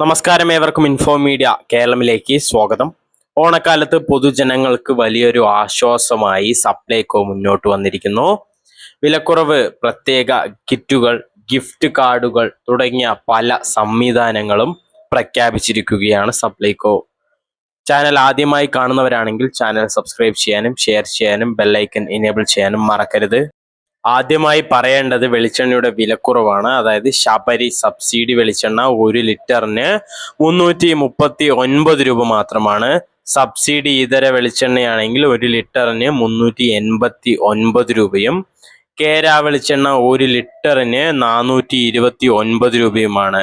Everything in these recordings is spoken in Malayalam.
നമസ്കാരം ഏവർക്കും ഇൻഫോ മീഡിയ കേരളമിലേക്ക് സ്വാഗതം. ഓണക്കാലത്ത് പൊതുജനങ്ങൾക്ക് വലിയൊരു ആശ്വാസമായി സപ്ലൈകോ മുന്നോട്ട് വന്നിരിക്കുന്നു. വിലക്കുറവ് പ്രത്യേക കിറ്റുകൾ ഗിഫ്റ്റ് കാർഡുകൾ തുടങ്ങിയ പല സംവിധാനങ്ങളും പ്രഖ്യാപിച്ചിരിക്കുകയാണ് സപ്ലൈകോ. ചാനൽ ആദ്യമായി കാണുന്നവരാണെങ്കിൽ ചാനൽ സബ്സ്ക്രൈബ് ചെയ്യാനും ഷെയർ ചെയ്യാനും ബെല്ലൈക്കൻ എനേബിൾ ചെയ്യാനും മറക്കരുത്. ആദ്യമായി പറയേണ്ടത് വെളിച്ചെണ്ണയുടെ വിലക്കുറവാണ്. അതായത് ശബരി സബ്സിഡി വെളിച്ചെണ്ണ ഒരു ലിറ്ററിന് മുന്നൂറ്റി മുപ്പത്തി ഒൻപത് രൂപ മാത്രമാണ്. സബ്സിഡി ഇതര വെളിച്ചെണ്ണയാണെങ്കിൽ ഒരു ലിറ്ററിന് മുന്നൂറ്റി എൺപത്തി ഒൻപത് രൂപയും കേര വെളിച്ചെണ്ണ ഒരു ലിറ്ററിന് നാനൂറ്റി ഇരുപത്തി ഒൻപത് രൂപയുമാണ്.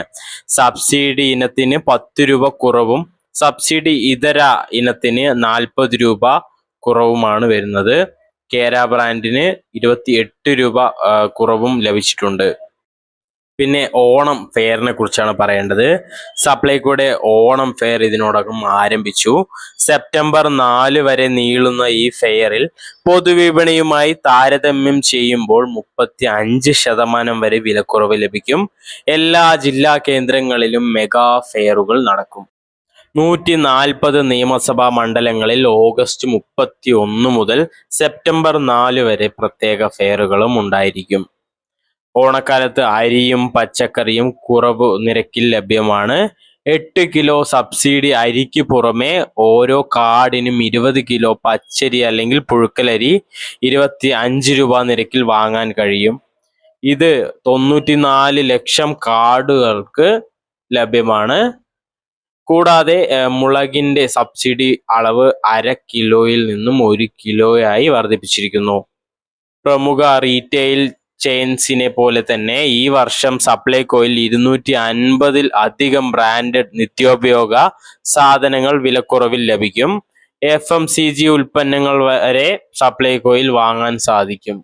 സബ്സിഡി ഇനത്തിന് പത്ത് രൂപ കുറവും സബ്സിഡി ഇതര ഇനത്തിന് നാൽപ്പത് രൂപ കുറവുമാണ് വരുന്നത്. കേര ബ്രാൻഡിന് ഇരുപത്തി എട്ട് രൂപ കുറവും ലഭിച്ചിട്ടുണ്ട്. പിന്നെ ഓണം ഫെയറിനെ കുറിച്ചാണ് പറയേണ്ടത്. സപ്ലൈകോയുടെ ഓണം ഫെയർ ഇതിനോടകം ആരംഭിച്ചു. സെപ്റ്റംബർ നാല് വരെ നീളുന്ന ഈ ഫെയറിൽ പൊതുവിപണിയുമായി താരതമ്യം ചെയ്യുമ്പോൾ മുപ്പത്തി അഞ്ച് ശതമാനം വരെ വിലക്കുറവ് ലഭിക്കും. എല്ലാ ജില്ലാ കേന്ദ്രങ്ങളിലും മെഗാ ഫെയറുകൾ നടക്കും. നൂറ്റി നാൽപ്പത് നിയമസഭാ മണ്ഡലങ്ങളിൽ ഓഗസ്റ്റ് മുപ്പത്തി ഒന്ന് മുതൽ സെപ്റ്റംബർ നാല് വരെ പ്രത്യേക ഫെയറുകളും ഉണ്ടായിരിക്കും. ഓണക്കാലത്ത് അരിയും പച്ചക്കറിയും കുറവ് നിരക്കിൽ ലഭ്യമാണ്. എട്ട് കിലോ സബ്സിഡി അരിക്ക് പുറമെ ഓരോ കാർഡിനും ഇരുപത് കിലോ പച്ചരി അല്ലെങ്കിൽ പുഴുക്കലരി ഇരുപത്തി അഞ്ച് രൂപ നിരക്കിൽ വാങ്ങാൻ കഴിയും. ഇത് തൊണ്ണൂറ്റിനാല് ലക്ഷം കാർഡുകൾക്ക് ലഭ്യമാണ്. കൂടാതെ മുളകിന്റെ സബ്സിഡി അളവ് അര കിലോയിൽ നിന്നും ഒരു കിലോയായി വർദ്ധിപ്പിച്ചിരിക്കുന്നു. പ്രമുഖ റീറ്റെയിൽ ചെയിൻസിനെ പോലെ തന്നെ ഈ വർഷം സപ്ലൈകോയിൽ ഇരുന്നൂറ്റി അൻപതിൽ അധികം ബ്രാൻഡഡ് നിത്യോപയോഗ സാധനങ്ങൾ വിലക്കുറവിൽ ലഭിക്കും. എഫ് എം സി ജി ഉൽപ്പന്നങ്ങൾ വരെ സപ്ലൈകോയിൽ വാങ്ങാൻ സാധിക്കും.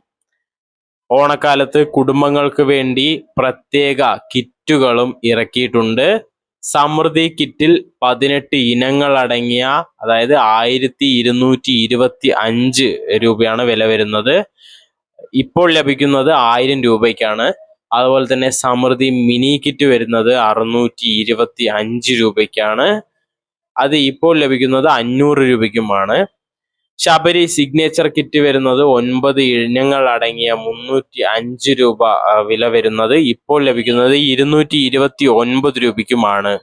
ഓണക്കാലത്ത് കുടുംബങ്ങൾക്ക് വേണ്ടി പ്രത്യേക കിറ്റുകളും ഇറക്കിയിട്ടുണ്ട്. സമൃദ്ധി കിറ്റിൽ പതിനെട്ട് ഇനങ്ങൾ അടങ്ങിയ അതായത് ആയിരത്തി ഇരുന്നൂറ്റി ഇരുപത്തി അഞ്ച് രൂപയാണ് വില വരുന്നത്. ഇപ്പോൾ ലഭിക്കുന്നത് ആയിരം രൂപയ്ക്കാണ്. അതുപോലെ തന്നെ സമൃദ്ധി മിനി കിറ്റ് വരുന്നത് അറുന്നൂറ്റി ഇരുപത്തി അഞ്ച് രൂപയ്ക്കാണ്. അത് ഇപ്പോൾ ലഭിക്കുന്നത് അഞ്ഞൂറ് രൂപയ്ക്കുമാണ്. ശബരി സിഗ്നേച്ചർ കിറ്റ് വരുന്നത് ഒൻപത് ഇനങ്ങൾ അടങ്ങിയ മുന്നൂറ്റി അഞ്ച് രൂപ വില വരുന്നത് ഇപ്പോൾ ലഭിക്കുന്നത് ഇരുന്നൂറ്റി ഇരുപത്തി ഒൻപത് രൂപയ്ക്കുമാണ്.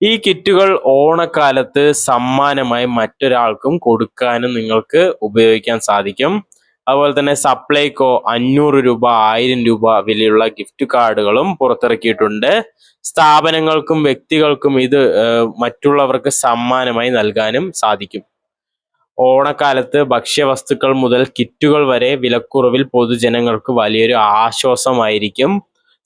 ഈ കിറ്റുകൾ ഓണക്കാലത്ത് സമ്മാനമായി മറ്റൊരാൾക്കും കൊടുക്കാനും നിങ്ങൾക്ക് ഉപയോഗിക്കാൻ സാധിക്കും. അതുപോലെ തന്നെ സപ്ലൈകോ അഞ്ഞൂറ് രൂപ ആയിരം രൂപ വിലയുള്ള ഗിഫ്റ്റ് കാർഡുകളും പുറത്തിറക്കിയിട്ടുണ്ട്. സ്ഥാപനങ്ങൾക്കും വ്യക്തികൾക്കും ഇത് മറ്റുള്ളവർക്ക് സമ്മാനമായി നൽകാനും സാധിക്കും. ഓണക്കാലത്ത് ഭക്ഷ്യവസ്തുക്കൾ മുതൽ കിറ്റുകൾ വരെ വിലക്കുറവിൽ പൊതുജനങ്ങൾക്ക് വലിയൊരു ആശ്വാസമായിരിക്കും.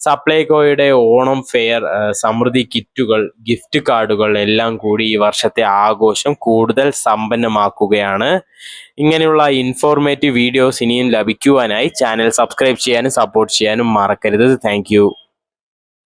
സപ്ലൈകോയുടെ ഓണം ഫെയർ സമൃദ്ധി കിറ്റുകൾ ഗിഫ്റ്റ് കാർഡുകൾ എല്ലാം കൂടി ഈ വർഷത്തെ ആഘോഷം കൂടുതൽ സമ്പന്നമാക്കുകയാണ്. ഇങ്ങനെയുള്ള ഇൻഫോർമേറ്റീവ് വീഡിയോസ് ഇനിയും ലഭിക്കുവാനായി ചാനൽ സബ്സ്ക്രൈബ് ചെയ്യാനും സപ്പോർട്ട് ചെയ്യാനും മറക്കരുത്. താങ്ക്